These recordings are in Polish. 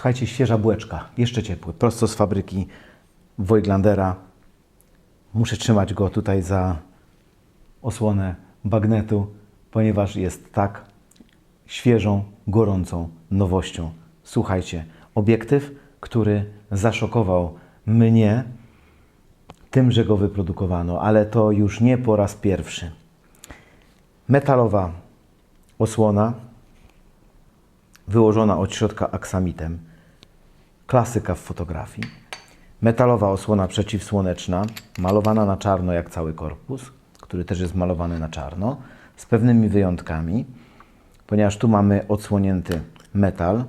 Słuchajcie, świeża bułeczka, jeszcze ciepły, prosto z fabryki Voiglandera. Muszę trzymać go tutaj za osłonę bagnetu, ponieważ jest tak świeżą, gorącą nowością. Słuchajcie, obiektyw, który zaszokował mnie tym, że go wyprodukowano, ale to już nie po raz pierwszy. Metalowa osłona, wyłożona od środka aksamitem. Klasyka w fotografii. Metalowa osłona przeciwsłoneczna, malowana na czarno jak cały korpus, który też jest malowany na czarno, z pewnymi wyjątkami, ponieważ tu mamy odsłonięty metal,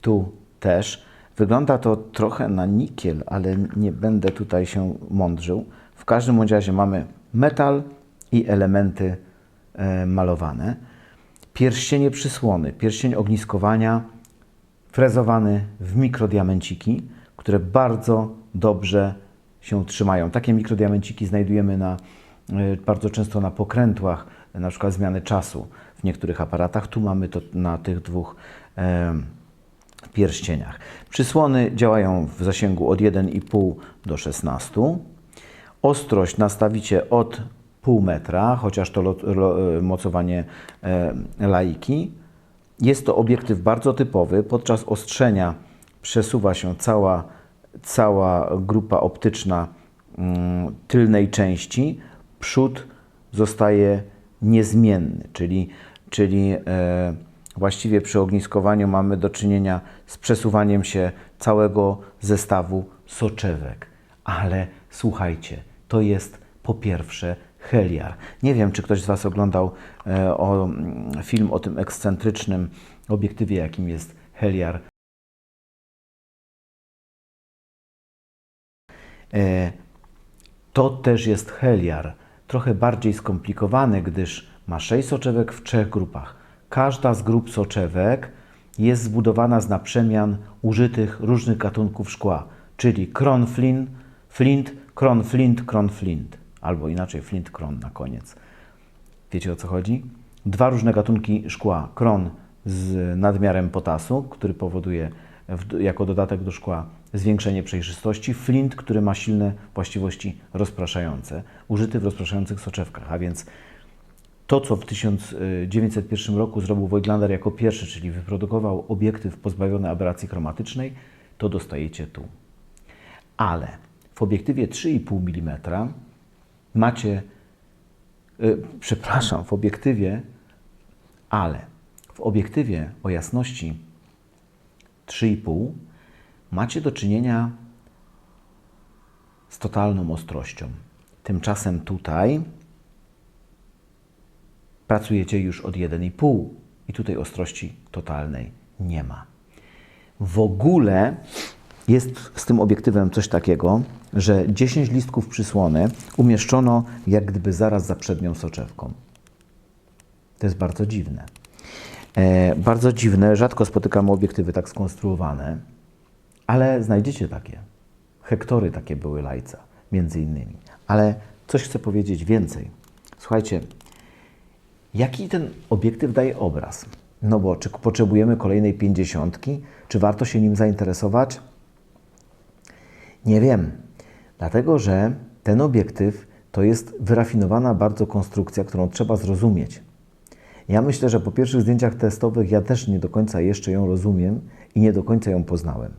tu też. Wygląda to trochę na nikiel, ale nie będę tutaj się mądrzył. W każdym razie mamy metal i elementy e, malowane. Pierścienie przysłony, pierścień ogniskowania, frezowany w mikrodiamenciki, które bardzo dobrze się trzymają. Takie mikrodiamenciki znajdujemy na, y, bardzo często na pokrętłach, na przykład zmiany czasu w niektórych aparatach. Tu mamy to na tych dwóch e, pierścieniach. Przysłony działają w zasięgu od 1,5 do 16. Ostrość nastawicie od pół metra, chociaż to lo, lo, e, mocowanie e, laiki. Jest to obiektyw bardzo typowy. Podczas ostrzenia przesuwa się cała, cała grupa optyczna mm, tylnej części. Przód zostaje niezmienny, czyli, czyli e, właściwie przy ogniskowaniu mamy do czynienia z przesuwaniem się całego zestawu soczewek. Ale słuchajcie, to jest po pierwsze Heliar. Nie wiem, czy ktoś z Was oglądał e, o, mm, film o tym ekscentrycznym obiektywie, jakim jest Heliar. E, to też jest Heliar, trochę bardziej skomplikowany, gdyż ma 6 soczewek w trzech grupach. Każda z grup soczewek jest zbudowana z naprzemian użytych różnych gatunków szkła, czyli kron flint, flint, kron flint, kron flint, albo inaczej flint kron na koniec. Wiecie o co chodzi? Dwa różne gatunki szkła. Kron z nadmiarem potasu, który powoduje jako dodatek do szkła zwiększenie przejrzystości. Flint, który ma silne właściwości rozpraszające, użyty w rozpraszających soczewkach, a więc to, co w 1901 roku zrobił Voigtlander jako pierwszy, czyli wyprodukował obiektyw pozbawiony aberracji chromatycznej, to dostajecie tu. Ale w obiektywie 3,5 mm macie, yy, przepraszam, w obiektywie, ale w obiektywie o jasności 3,5 macie do czynienia z totalną ostrością. Tymczasem tutaj pracujecie już od 1,5 i tutaj ostrości totalnej nie ma. W ogóle jest z tym obiektywem coś takiego, że 10 listków przysłony umieszczono jak gdyby zaraz za przednią soczewką. To jest bardzo dziwne. E, bardzo dziwne, rzadko spotykamy obiektywy tak skonstruowane, ale znajdziecie takie. Hektory takie były lajca, między innymi. Ale coś chcę powiedzieć więcej. Słuchajcie, Jaki ten obiektyw daje obraz? No bo czy potrzebujemy kolejnej pięćdziesiątki? Czy warto się nim zainteresować? Nie wiem. Dlatego, że ten obiektyw to jest wyrafinowana bardzo konstrukcja, którą trzeba zrozumieć. Ja myślę, że po pierwszych zdjęciach testowych ja też nie do końca jeszcze ją rozumiem i nie do końca ją poznałem.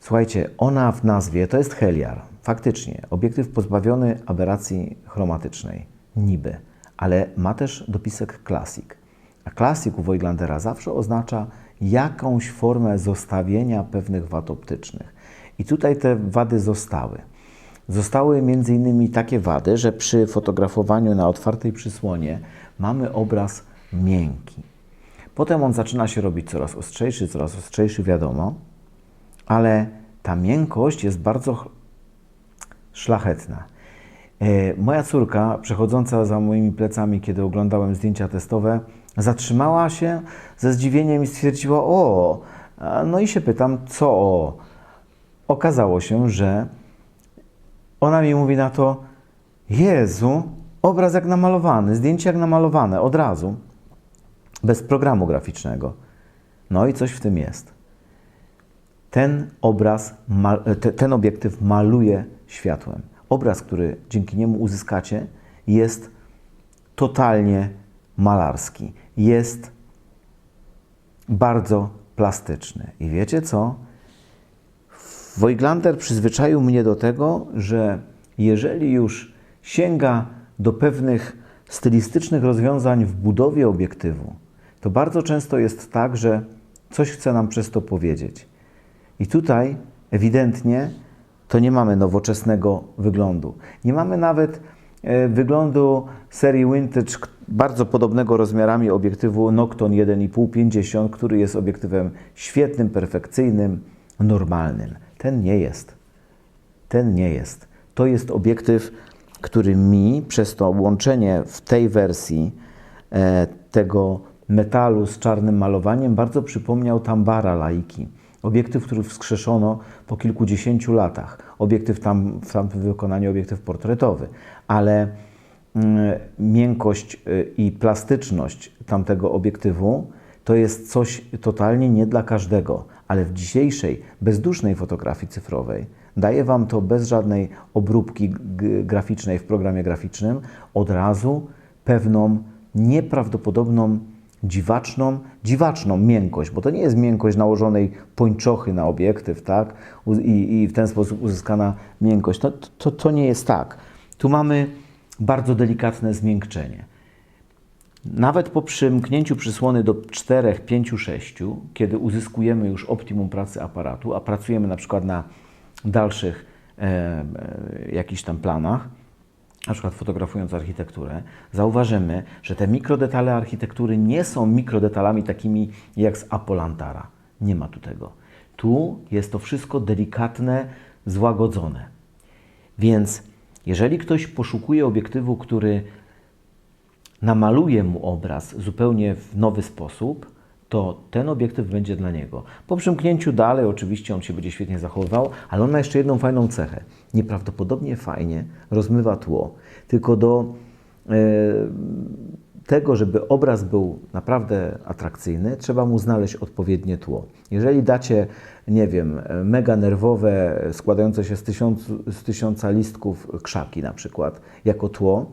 Słuchajcie, ona w nazwie to jest Heliar. Faktycznie, obiektyw pozbawiony aberracji chromatycznej. Niby ale ma też dopisek Classic. A Classic u Voigtlandera zawsze oznacza jakąś formę zostawienia pewnych wad optycznych. I tutaj te wady zostały. Zostały między innymi takie wady, że przy fotografowaniu na otwartej przysłonie mamy obraz miękki. Potem on zaczyna się robić coraz ostrzejszy, coraz ostrzejszy, wiadomo, ale ta miękkość jest bardzo szlachetna. E, moja córka, przechodząca za moimi plecami, kiedy oglądałem zdjęcia testowe, zatrzymała się ze zdziwieniem i stwierdziła: O, no i się pytam, co o. Okazało się, że ona mi mówi na to: Jezu, obraz jak namalowany, zdjęcie jak namalowane, od razu, bez programu graficznego. No i coś w tym jest. ten obraz, ten obiektyw maluje światłem. Obraz, który dzięki niemu uzyskacie, jest totalnie malarski. Jest bardzo plastyczny. I wiecie co? Voigtlander przyzwyczaił mnie do tego, że jeżeli już sięga do pewnych stylistycznych rozwiązań w budowie obiektywu, to bardzo często jest tak, że coś chce nam przez to powiedzieć. I tutaj ewidentnie to nie mamy nowoczesnego wyglądu. Nie mamy nawet e, wyglądu serii Vintage bardzo podobnego rozmiarami obiektywu Nocton 1,5-50, który jest obiektywem świetnym, perfekcyjnym, normalnym. Ten nie jest. Ten nie jest. To jest obiektyw, który mi przez to łączenie w tej wersji e, tego metalu z czarnym malowaniem bardzo przypomniał Tambara Laiki. Obiektyw, który wskrzeszono po kilkudziesięciu latach. Obiektyw tam, w tamtym wykonaniu obiektyw portretowy, ale mm, miękkość y, i plastyczność tamtego obiektywu to jest coś totalnie nie dla każdego, ale w dzisiejszej bezdusznej fotografii cyfrowej daje Wam to bez żadnej obróbki graficznej w programie graficznym od razu pewną nieprawdopodobną dziwaczną, dziwaczną miękkość, bo to nie jest miękkość nałożonej pończochy na obiektyw, tak? I, i w ten sposób uzyskana miękkość. To, to, to nie jest tak. Tu mamy bardzo delikatne zmiękczenie. Nawet po przymknięciu przysłony do 4, 5, 6, kiedy uzyskujemy już optimum pracy aparatu, a pracujemy na przykład na dalszych e, e, jakichś tam planach, na przykład fotografując architekturę, zauważymy, że te mikrodetale architektury nie są mikrodetalami takimi jak z Apolantara. Nie ma tu tego. Tu jest to wszystko delikatne, złagodzone. Więc jeżeli ktoś poszukuje obiektywu, który namaluje mu obraz zupełnie w nowy sposób, to ten obiektyw będzie dla niego. Po przymknięciu dalej, oczywiście on się będzie świetnie zachowywał, ale on ma jeszcze jedną fajną cechę. Nieprawdopodobnie fajnie rozmywa tło. Tylko do e, tego, żeby obraz był naprawdę atrakcyjny, trzeba mu znaleźć odpowiednie tło. Jeżeli dacie, nie wiem, mega nerwowe, składające się z, tysiąc, z tysiąca listków krzaki na przykład, jako tło,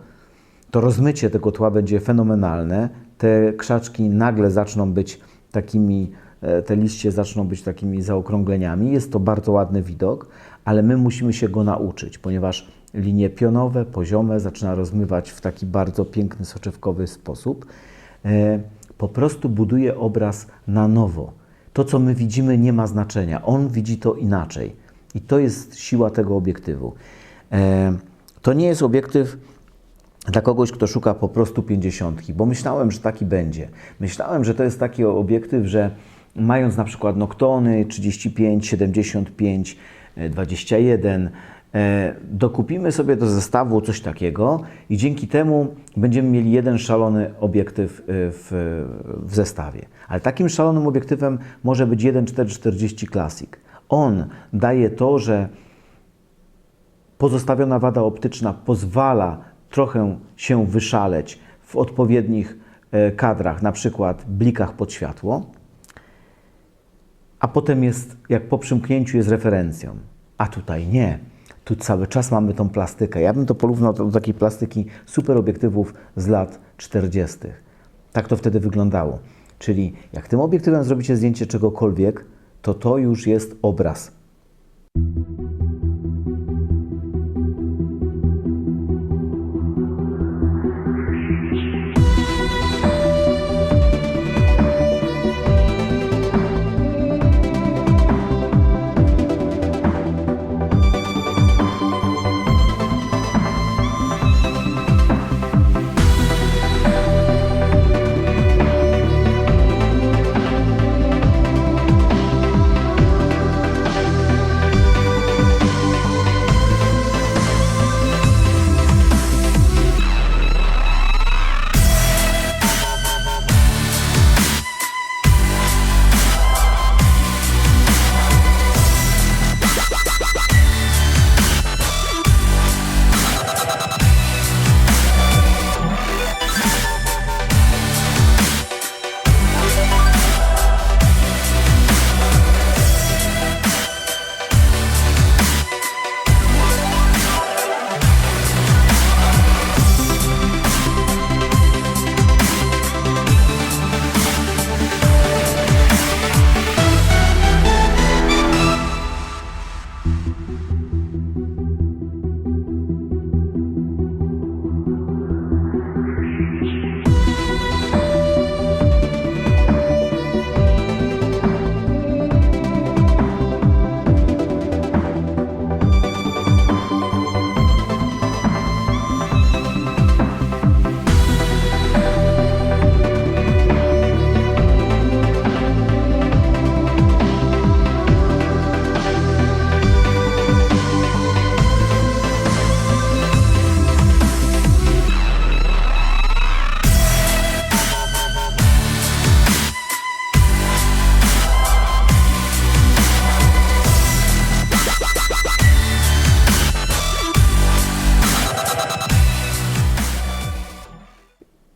to rozmycie tego tła będzie fenomenalne. Te krzaczki nagle zaczną być takimi, e, te liście zaczną być takimi zaokrągleniami. Jest to bardzo ładny widok, ale my musimy się go nauczyć, ponieważ linie pionowe, poziome zaczyna rozmywać w taki bardzo piękny, soczewkowy sposób. E, Po prostu buduje obraz na nowo. To, co my widzimy, nie ma znaczenia. On widzi to inaczej. I to jest siła tego obiektywu. E, To nie jest obiektyw dla kogoś, kto szuka po prostu pięćdziesiątki, bo myślałem, że taki będzie. Myślałem, że to jest taki obiektyw, że mając na przykład Noctony 35, 75, e, 21, e, dokupimy sobie do zestawu coś takiego i dzięki temu będziemy mieli jeden szalony obiektyw e, w, w zestawie. Ale takim szalonym obiektywem może być 1.440 Classic. On daje to, że pozostawiona wada optyczna pozwala trochę się wyszaleć w odpowiednich e, kadrach, na przykład blikach pod światło, a potem jest, jak po przymknięciu jest referencją. A tutaj nie. Tu cały czas mamy tą plastykę. Ja bym to porównał do takiej plastyki super obiektywów z lat 40. Tak to wtedy wyglądało. Czyli jak tym obiektywem zrobicie zdjęcie czegokolwiek, to to już jest obraz.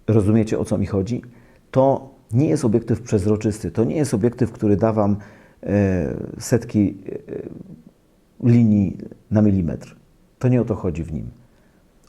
Rozumiecie o co mi chodzi? To nie jest obiektyw przezroczysty, to nie jest obiektyw, który da Wam e, setki e, linii na milimetr. To nie o to chodzi w nim.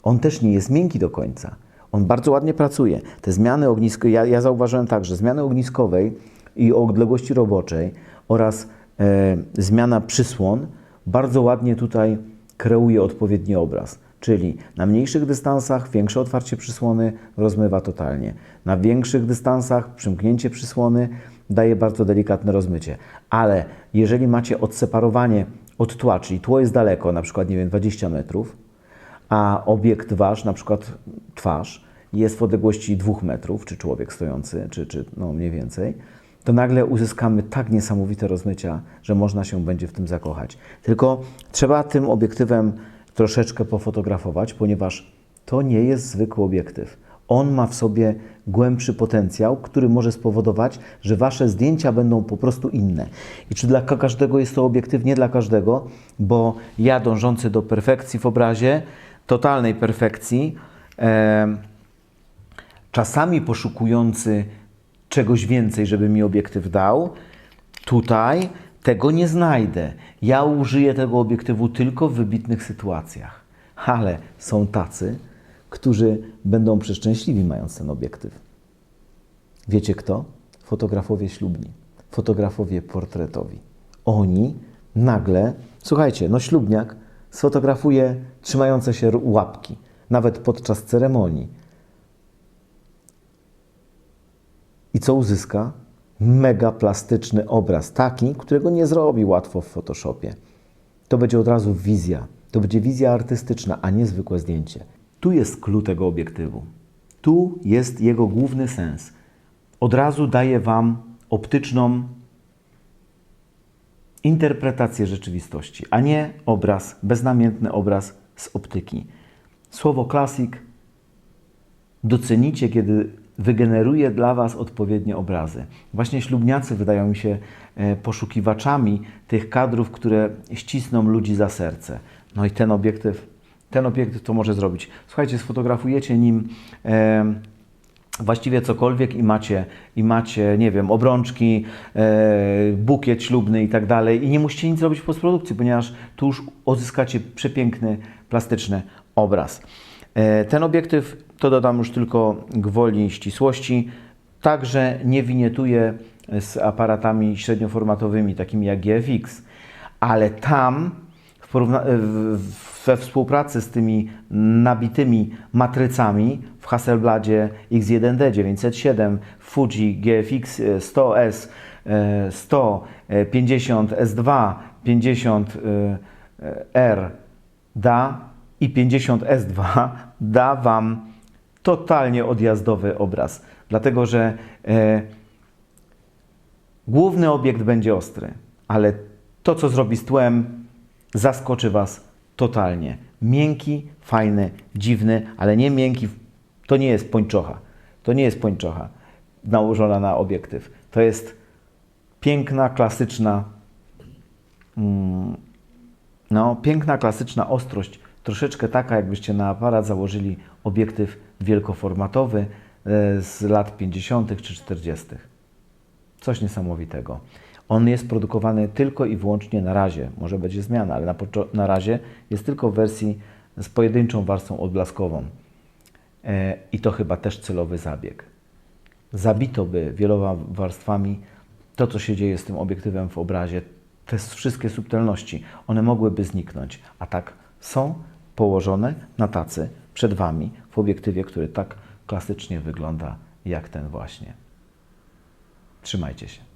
On też nie jest miękki do końca. On bardzo ładnie pracuje. Te zmiany ogniskowe, ja, ja zauważyłem tak, że zmiany ogniskowej i odległości roboczej oraz e, zmiana przysłon bardzo ładnie tutaj kreuje odpowiedni obraz. Czyli na mniejszych dystansach większe otwarcie przysłony rozmywa totalnie. Na większych dystansach przymknięcie przysłony daje bardzo delikatne rozmycie. Ale jeżeli macie odseparowanie od tła, czyli tło jest daleko, na przykład nie wiem 20 metrów, a obiekt wasz, na przykład twarz, jest w odległości dwóch metrów, czy człowiek stojący, czy, czy no mniej więcej, to nagle uzyskamy tak niesamowite rozmycia, że można się będzie w tym zakochać. Tylko trzeba tym obiektywem troszeczkę pofotografować, ponieważ to nie jest zwykły obiektyw. On ma w sobie głębszy potencjał, który może spowodować, że wasze zdjęcia będą po prostu inne. I czy dla każdego jest to obiektyw? Nie dla każdego, bo ja dążący do perfekcji w obrazie, totalnej perfekcji, e, czasami poszukujący czegoś więcej, żeby mi obiektyw dał, tutaj tego nie znajdę. Ja użyję tego obiektywu tylko w wybitnych sytuacjach. Ale są tacy, którzy będą przeszczęśliwi mając ten obiektyw. Wiecie kto? Fotografowie ślubni, fotografowie portretowi. Oni nagle, słuchajcie, no ślubniak sfotografuje trzymające się łapki, nawet podczas ceremonii. I co uzyska? Mega plastyczny obraz, taki, którego nie zrobi łatwo w Photoshopie. To będzie od razu wizja. To będzie wizja artystyczna, a nie zwykłe zdjęcie. Tu jest klucz tego obiektywu. Tu jest jego główny sens. Od razu daje Wam optyczną interpretację rzeczywistości, a nie obraz, beznamiętny obraz z optyki. Słowo klasik docenicie, kiedy wygeneruje dla Was odpowiednie obrazy. Właśnie ślubniacy wydają mi się e, poszukiwaczami tych kadrów, które ścisną ludzi za serce. No i ten obiektyw, ten obiektyw to może zrobić. Słuchajcie, sfotografujecie nim e, właściwie cokolwiek i macie, i macie, nie wiem, obrączki, e, bukiet ślubny i tak dalej i nie musicie nic robić w postprodukcji, ponieważ tu już przepiękny, plastyczny obraz. E, ten obiektyw, to dodam już tylko gwoli ścisłości, także nie winietuje z aparatami średnioformatowymi, takimi jak GFX, ale tam w w- we współpracy z tymi nabitymi matrycami w Hasselbladzie X1D 907, Fuji GFX 100S, e, 100, e, 50 S2, 50 e, R da i 50 S2 da Wam totalnie odjazdowy obraz, dlatego że e, Główny obiekt będzie ostry, ale to, co zrobi z tłem, zaskoczy Was totalnie. Miękki, fajny, dziwny, ale nie miękki. To nie jest pończocha. To nie jest pończocha nałożona na obiektyw. To jest piękna, klasyczna, mm, no, piękna, klasyczna ostrość. Troszeczkę taka, jakbyście na aparat założyli obiektyw wielkoformatowy e, z lat 50. czy 40. Coś niesamowitego. On jest produkowany tylko i wyłącznie na razie. Może będzie zmiana, ale na, na razie jest tylko w wersji z pojedynczą warstwą odblaskową. E, I to chyba też celowy zabieg. Zabito by wieloma warstwami to, co się dzieje z tym obiektywem w obrazie, te wszystkie subtelności, one mogłyby zniknąć. A tak są położone na tacy przed Wami w obiektywie, który tak klasycznie wygląda jak ten właśnie. Trzymajcie się.